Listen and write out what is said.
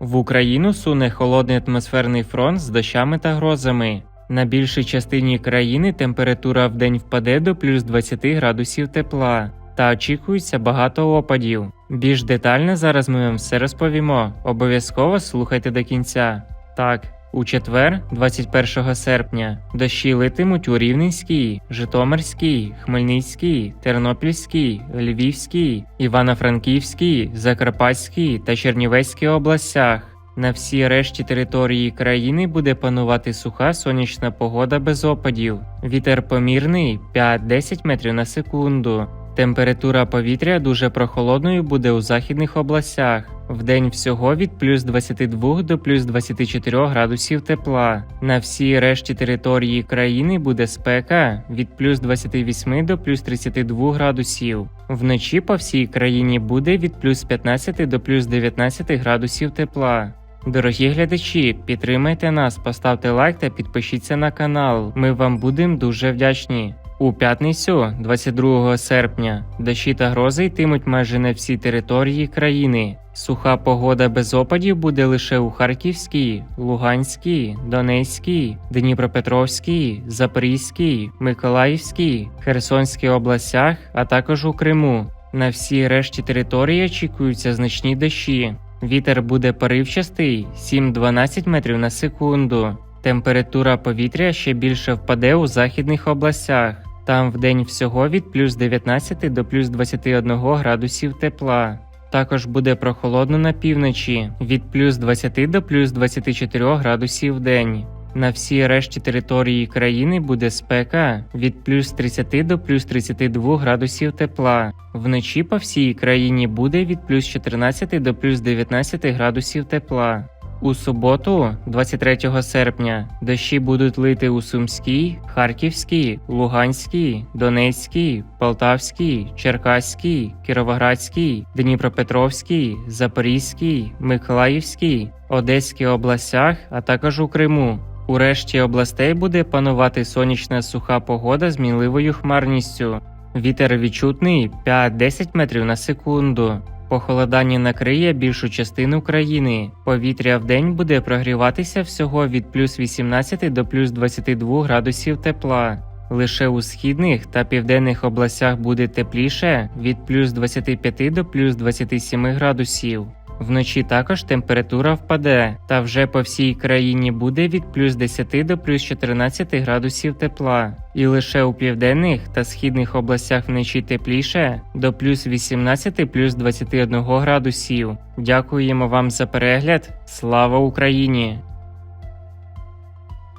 В Україну суне холодний атмосферний фронт з дощами та грозами. На більшій частині країни температура в день впаде до плюс 20 градусів тепла та очікується багато опадів. Більш детально зараз ми вам все розповімо. Обов'язково слухайте до кінця. Так, у четвер, 21 серпня, дощі литимуть у Рівненській, Житомирській, Хмельницькій, Тернопільській, Львівській, Івано-Франківській, Закарпатській та Чернівецькій областях. На всій решті території країни буде панувати суха сонячна погода без опадів. Вітер помірний 5-10 метрів на секунду. Температура повітря дуже прохолодною буде у західних областях. Вдень всього від плюс 22 до плюс 24 градусів тепла. На всій решті території країни буде спека від плюс 28 до плюс 32 градусів. Вночі по всій країні буде від плюс 15 до плюс 19 градусів тепла. Дорогі глядачі, підтримайте нас, поставте лайк та підпишіться на канал. Ми вам будемо дуже вдячні. У п'ятницю, 22 серпня, дощі та грози йтимуть майже на всій території країни. Суха погода без опадів буде лише у Харківській, Луганській, Донецькій, Дніпропетровській, Запорізькій, Миколаївській, Херсонській областях, а також у Криму. На всій решті території очікуються значні дощі. Вітер буде поривчастий 7-12 метрів на секунду. Температура повітря ще більше впаде у західних областях. Там вдень всього від плюс 19 до плюс 21 градусів тепла. Також буде прохолодно на півночі від плюс 20 до плюс 24 градусів в день. На всій решті території країни буде спека від плюс 30 до плюс 32 градусів тепла. Вночі по всій країні буде від плюс 14 до плюс 19 градусів тепла. У суботу, 23 серпня, дощі будуть лити у Сумській, Харківській, Луганській, Донецькій, Полтавській, Черкаській, Кіровоградській, Дніпропетровській, Запорізькій, Миколаївській, Одеській областях, а також у Криму. У решті областей буде панувати сонячна суха погода з мінливою хмарністю. Вітер відчутний 5-10 метрів на секунду. Похолодання накриє більшу частину країни. Повітря в день буде прогріватися всього від плюс 18 до плюс 22 градусів тепла. Лише у східних та південних областях буде тепліше від плюс 25 до плюс 27 градусів. Вночі також температура впаде, та вже по всій країні буде від плюс 10 до плюс 14 градусів тепла. І лише у південних та східних областях вночі тепліше до плюс 18 плюс 21 градусів. Дякуємо вам за перегляд. Слава Україні!